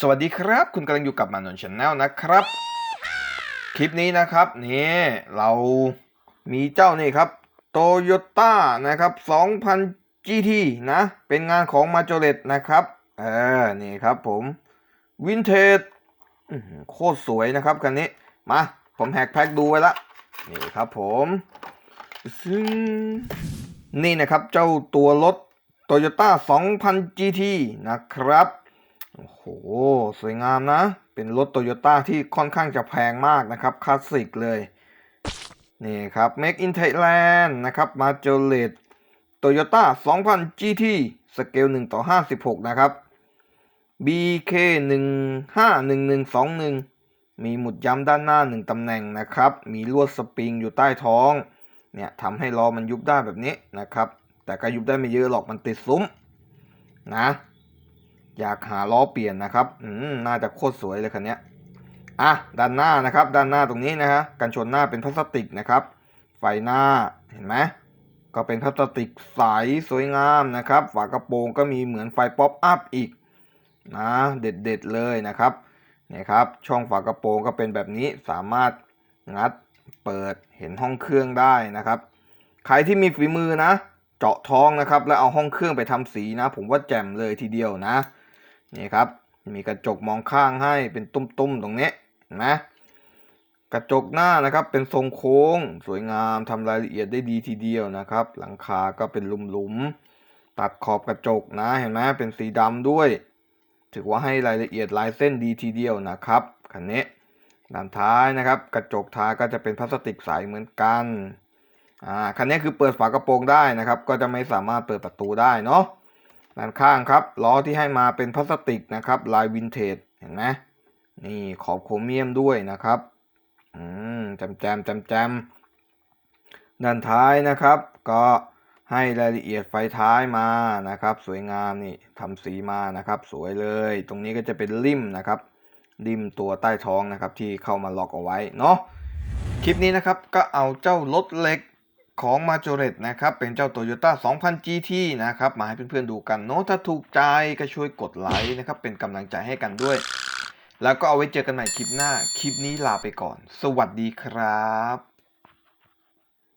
สวัสดีครับ คุณกำลังอยู่กับมานนชแนลนะครับ คลิปนี้นะครับนี่เรามีเจ้านี่ครับโตโยต้านะครับ2000 GT นะ เป็นงานของมาจเลตนะครับเออนี่ครับผมวินเทจโคตรสวยนะครับคันนี้ มา ผมแฮกแพ็กดูไว้ละนี่ครับผมซึ่งนี่นะครับเจ้าตัวรถ Toyota 2000 GT นะครับ โอ้โห สวยงามนะ เป็นรถโตโยต้าที่ค่อนข้างจะแพงมากนะครับ คลาสสิกเลย นี่ครับ Make in Thailand นะครับ มาเจอเลดโตโยต้า2000 GT สเกล 1 ต่อ 56 นะครับ BK 151121 มีหมุดย้ำด้านหน้า 1 ตำแหน่งนะครับ มีลวดสปริงอยู่ใต้ท้อง เนี่ยทำให้ล้อมันยุบได้แบบนี้นะครับ แต่ก็ยุบได้ไม่เยอะหรอก มันติดซุ้มนะ อยากหาล้อเปลี่ยนนะครับ อืม น่าจะโคตรสวยเลยคันนี้อะ ด้านหน้านะครับ ด้านหน้าตรงนี้นะฮะ กันชนหน้าเป็นพลาสติกนะครับ ไฟหน้า เห็นไหม ก็เป็นพลาสติกใสสวยงามนะครับ ฝากระโปรงก็มีเหมือนไฟป๊อปอัพอีกนะ เด็ดๆเลยนะครับ นี่ครับ ช่องฝากระโปรงก็เป็นแบบนี้ สามารถงัดเปิด เห็นห้องเครื่องได้นะครับ ใครที่มีฝีมือนะเจาะท้องนะครับแล้วเอาห้องเครื่องไปทำสีนะ ผมว่าแจ่มเลยทีเดียวนะ นี่ครับ มีกระจกมองข้างให้เป็นตุ้มๆตรงนี้นไหมกระจกหน้านะครับเป็นทรงโค้ง สวยงามทำรายละเอียดได้ดีทีเดียวนะครับ หลังคาก็เป็นหลุมๆตัดขอบกระจกนะเห็นไหมเป็นสีดำด้วย ถือว่าให้รายละเอียดลายเส้นดีทีเดียวนะครับคันนี้ด้านท้ายนะครับ กระจกท้ายก็จะเป็นพลาสติกใสเหมือนกันอ่าคันนี้คือเปิดฝากระโปรงได้นะครับ ก็จะไม่สามารถเปิดประตูได้เนาะ ด้านข้างครับล้อที่ให้มาเป็นพลาสติกนะครับลายวินเทจเห็นไหมนี่ขอบโครเมียมด้วยนะครับอืมจำแจมจำแจมด้านท้ายนะครับ ก็ให้รายละเอียดไฟท้ายมานะครับ สวยงามนี่ทำสีมานะครับ สวยเลย ตรงนี้ก็จะเป็นริมนะครับริมตัวใต้ท้องนะครับที่เข้ามาล็อกเอาไว้เนาะคลิปนี้นะครับก็เอาเจ้ารถเล็ก ของมาจ o เรตนะครับ เป็นเจ้า Toyota 2000 GT นะครับ มาให้เพื่อนๆดูกันเนาะถ้าถูกใจก็ช่วยกดไลค์นะครับ เป็นกำลังใจให้กันด้วย แล้วก็เอาไว้เจอกันใหม่คลิปหน้า คลิปนี้ลาไปก่อน สวัสดีครับ